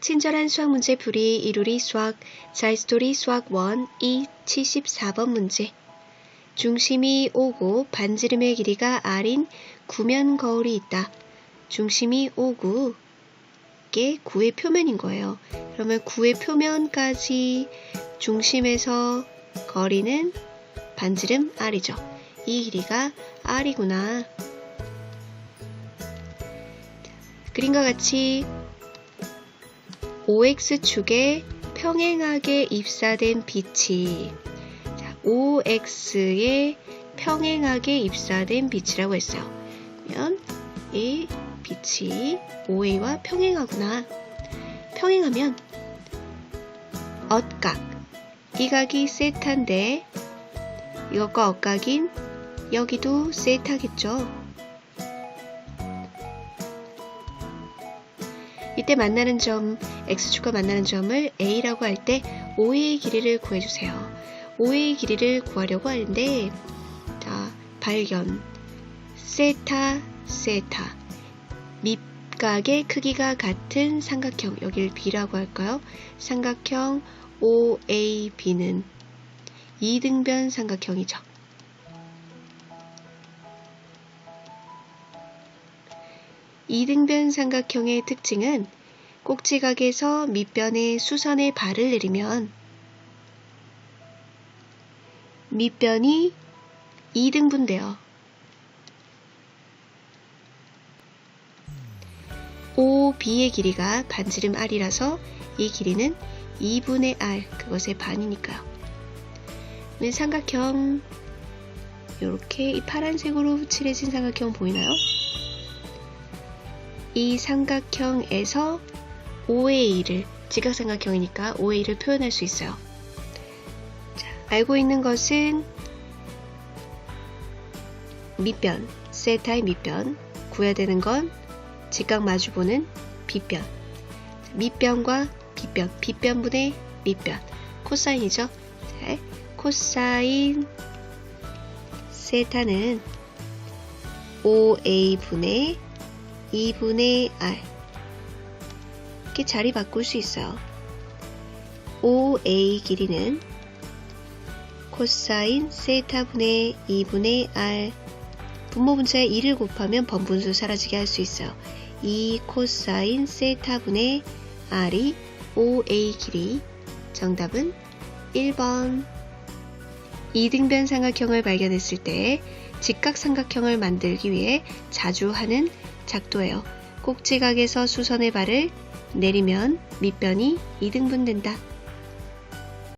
친절한 수학 문제 풀이 이루리 수학 자이스토리 수학 1 2 74번 문제 중심이 O고 반지름의 길이가 R인 구면 거울이 있다. 중심이 이게 구의 표면인 거예요. 그러면 구의 표면까지 중심에서 거리는 반지름 R이죠. 이 길이가 R이구나. 그림과 같이 OX축에 평행하게 입사된 빛이 자, OX에 평행하게 입사된 빛이라고 했어요. 그러면 이 빛이 OA와 평행하구나. 평행하면 엇각 이 각이 세타인데 이것과 엇각인 여기도 세타겠죠. 이때 만나는 점, x축과 만나는 점을 a라고 할 때 OA의 길이를 구해주세요. OA의 길이를 구하려고 하는데 자, 발견 세타 세타 밑각의 크기가 같은 삼각형 여기를 B라고 할까요? 삼각형 OAB는 이등변 삼각형이죠. 이등변 삼각형의 특징은 꼭지각에서 밑변에 수선의 발을 내리면 밑변이 2등분돼요. OB의 길이가 반지름 R이라서 이 길이는 2분의 R, 그것의 반이니까요. 네, 삼각형 이렇게 이 파란색으로 칠해진 삼각형 보이나요? 이 삼각형에서 OA를 지각삼각형이니까 OA를 표현할 수 있어요. 자, 알고 있는 것은 밑변, 세타의 밑변, 구해야 되는 건 직각 마주보는 빗변. 밑변과 빗변, 빗변분의 밑변, 코사인이죠. 자, 코사인 세타는 OA분의 2분의 R 이렇게 자리 바꿀 수 있어요. OA 길이는 코사인 세타분의 2분의 R 분모분자에 2를 곱하면 번분수 사라지게 할 수 있어요. 2 코사인 세타분의 R이 OA 길이 정답은 1번 이등변 삼각형을 발견했을 때 직각삼각형을 만들기 위해 자주 하는 작도예요. 꼭지각에서 수선의 발을 내리면 밑변이 2등분 된다.